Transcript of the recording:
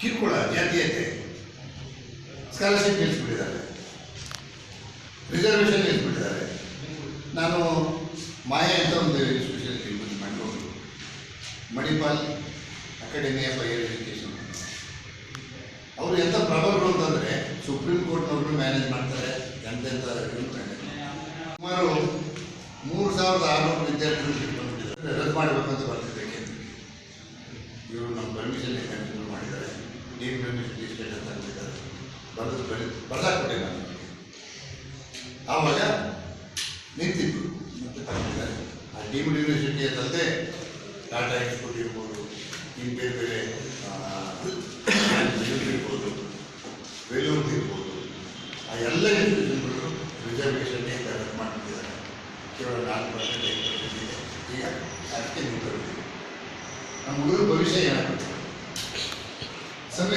ಕಿರುಕುಳ, ಜಾತೀಯತೆ. Scholarship ನಿಲ್ಲಿಸ್ಬಿಟ್ಟಿದ್ದಾರೆ. Reservation ನಿಲ್ಲಿಸ್ಬಿಟ್ಟಿದ್ದಾರೆ. ನಾನು ಮಾಯಾ ಅಂತ ಒಂದು ಇನ್ಸ್ಟಿಟ್ಯೂಷನ್ ತಿಳ್ಕೊಂಡು Mangaluru Manipal academy of higher education ಅವರು ಎಂಥ ಪ್ರಬಲರು ಅಂತಂದರೆ ಸುಪ್ರೀಂ ಕೋರ್ಟ್ನವ್ರನ್ನ ಮ್ಯಾನೇಜ್ ಮಾಡ್ತಾರೆ ಎಂತೆಂಥ. ಸುಮಾರು ಮೂರು ಸಾವಿರದ ಆರುನೂರು ವಿದ್ಯಾರ್ಥಿಗಳು ರದ್ದು ಮಾಡಬೇಕು ಅಂತ ಅಂತ ಅಂದಿದ್ದಾರೆ ಬರೆದು ಬೆಳೆ, ಬರ್ದಾಕ್ಬಿಟ್ಟೆ ನಾನು. ಆವಾಗ ನಿಂತಿದ್ದು ಮತ್ತೆ ತಂದಿದ್ದಾರೆ ಆ ಡೀಮ್ಡ್ ಯೂನಿವರ್ಸಿಟಿ ಅಂತಂತೆ ಟಾಟಾ ಇನ್ಸ್ಟಿಟ್ಯೂಟ್ ಇರ್ಬೋದು ಇನ್ನು ಬೇರೆ ಬೇರೆ ಇರ್ಬೋದು ವೇಲೂರು ಇರ್ಬೋದು. ಆ ಎಲ್ಲ ಇನ್ಸ್ಟಿಟ್ಯೂಷನ್ಗಳು ರಿಸರ್ವೇಷನ್ನೇ ಕರೆಕ್ಟ್ ಮಾಡಿಬಿಟ್ಟಿದ್ದಾರೆ ಕೇವಲ ನಾಲ್ಕು ಪರ್ಸೆಂಟ್ ಐದು ಪರ್ಸೆಂಟ್ ಇದೆ. ಈಗ ಅದಕ್ಕೆ ನಿಂತಿರುತ್ತೆ ನಮ್ಮ ಹುಡುಗರ ಭವಿಷ್ಯ ಏನಾಗುತ್ತೆ?